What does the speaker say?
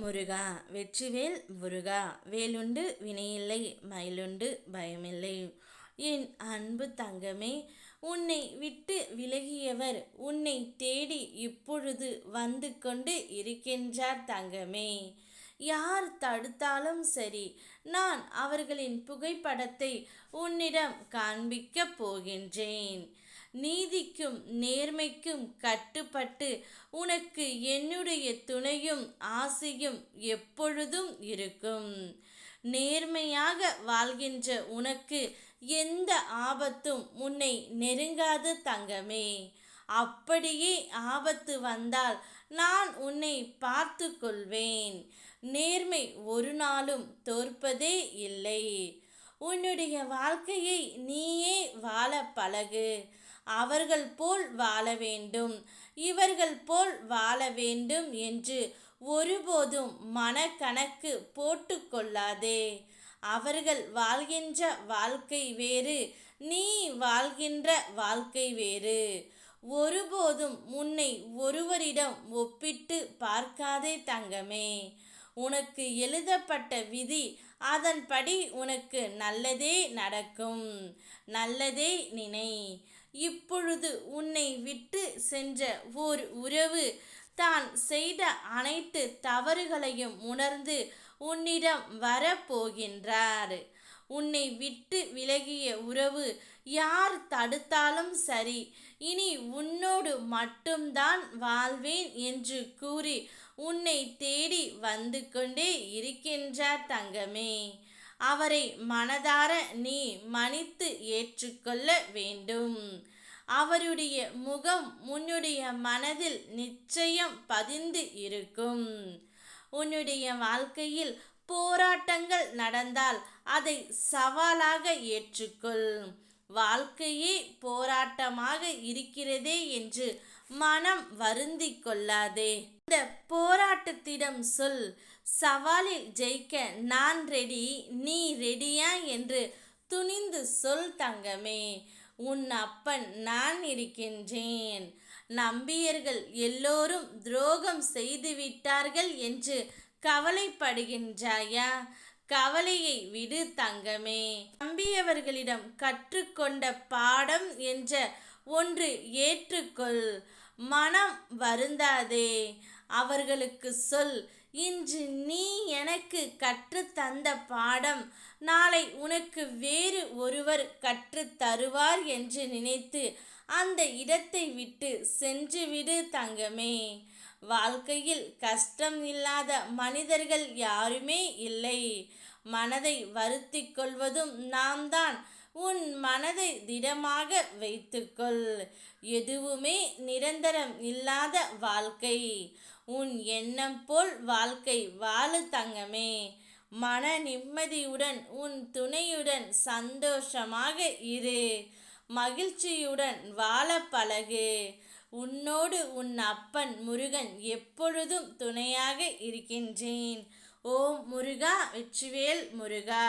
முருகா வெற்றிவேல் முருகா வேலுண்டு வினையில்லை மயிலுண்டு பயமில்லை. என் அன்பு தங்கமே உன்னை விட்டு விலகியவர் உன்னை தேடி இப்பொழுது வந்து கொண்டு இருக்கின்றார் தங்கமே. யார் தடுத்தாலும் சரி நான் அவர்களின் புகைப்படத்தை உன்னிடம் காண்பிக்கப் போகின்றேன். நீதிக்கும் நேர்மைக்கும் கட்டுப்பட்டு உனக்கு என்னுடைய துணையும் ஆசையும் எப்பொழுதும் இருக்கும். நேர்மையாக வாழ்கின்ற உனக்கு எந்த ஆபத்தும் உன்னை நெருங்காத தங்கமே. அப்படியே ஆபத்து வந்தால் நான் உன்னை பார்த்து கொள்வேன் நேர்மை ஒரு நாளும் தோற்பதே இல்லை. உன்னுடைய வாழ்க்கையை நீயே வாழ பழகு. அவர்கள் போல் வாழ வேண்டும். இவர்கள் போல் வாழ வேண்டும் என்று ஒருபோதும் மனக்கணக்கு போட்டு கொள்ளாதே அவர்கள் வாழ்கின்ற வாழ்க்கை வேறு நீ வாழ்கின்ற வாழ்க்கை வேறு. ஒருபோதும் உன்னை ஒருவரிடம் ஒப்பிட்டு பார்க்காதே தங்கமே. உனக்கு எழுதப்பட்ட விதி அதன்படி உனக்கு நல்லதே நடக்கும். நல்லதே நினை. இப்பொழுது உன்னை விட்டு சென்ற ஓர் உறவு தான் செய்த அனைத்து தவறுகளையும் உணர்ந்து உன்னிடம் வரப்போகின்றார். உன்னை விட்டு விலகிய உறவு யார் தடுத்தாலும் சரி. இனி உன்னோடு மட்டும்தான் வாழ்வேன் என்று கூறி உன்னை தேடி வந்து கொண்டே இருக்கின்றார் தங்கமே. அவரை மனதார நீ மன்னித்து ஏற்றுக்கொள்ள வேண்டும். அவருடைய முகம் உன்னுடைய மனதில் நிச்சயம் பதிந்து இருக்கும். உன்னுடைய வாழ்க்கையில் போராட்டங்கள் நடந்தால் அதை சவாலாக ஏற்றுக்கொள். வாழ்க்கையே போராட்டமாக இருக்கிறதே என்று மனம் வருந்தி கொள்ளாதே. இந்த போராட்டத்திடம் சொல் சவாலில் ஜெயிக்க நான் ரெடி நீ ரெடியா என்று துணிந்து சொல் தங்கமே. உன் அப்பன் நான் இருக்கின்றேன். நம்பியர்கள் எல்லோரும் துரோகம் செய்துவிட்டார்கள் என்று கவலைப்படுகின்றாயா? கவலையை விடு தங்கமே. நம்பியவர்களிடம் கற்றுக்கொண்ட பாடம் என்ற ஒன்று ஏற்றுக்கொள். மனம் வருந்தாதே. அவர்களுக்கு சொல் இன்று நீ எனக்கு கற்று தந்த பாடம் நாளை உனக்கு வேறு ஒருவர் கற்று தருவார் என்று நினைத்து அந்த இடத்தை விட்டு சென்றுவிடு தங்கமே. வாழ்க்கையில் கஷ்டம் இல்லாத மனிதர்கள் யாருமே இல்லை. மனதை வருத்தி கொள்வதும் நாம் தான் உன் மனதை திடமாக வைத்துக்கொள். எதுவுமே நிரந்தரம் இல்லாத வாழ்க்கை. உன் எண்ணம் போல் வாழ்க்கை வாழு தங்கமே. மன நிம்மதியுடன் உன் துணையுடன் சந்தோஷமாக இரு. மகிழ்ச்சியுடன் வாழ பழகு. உன்னோடு உன் அப்பன் முருகன் எப்பொழுதும் துணையாக இருக்கின்றேன். ஓம் முருகா வெற்றிவேல் முருகா.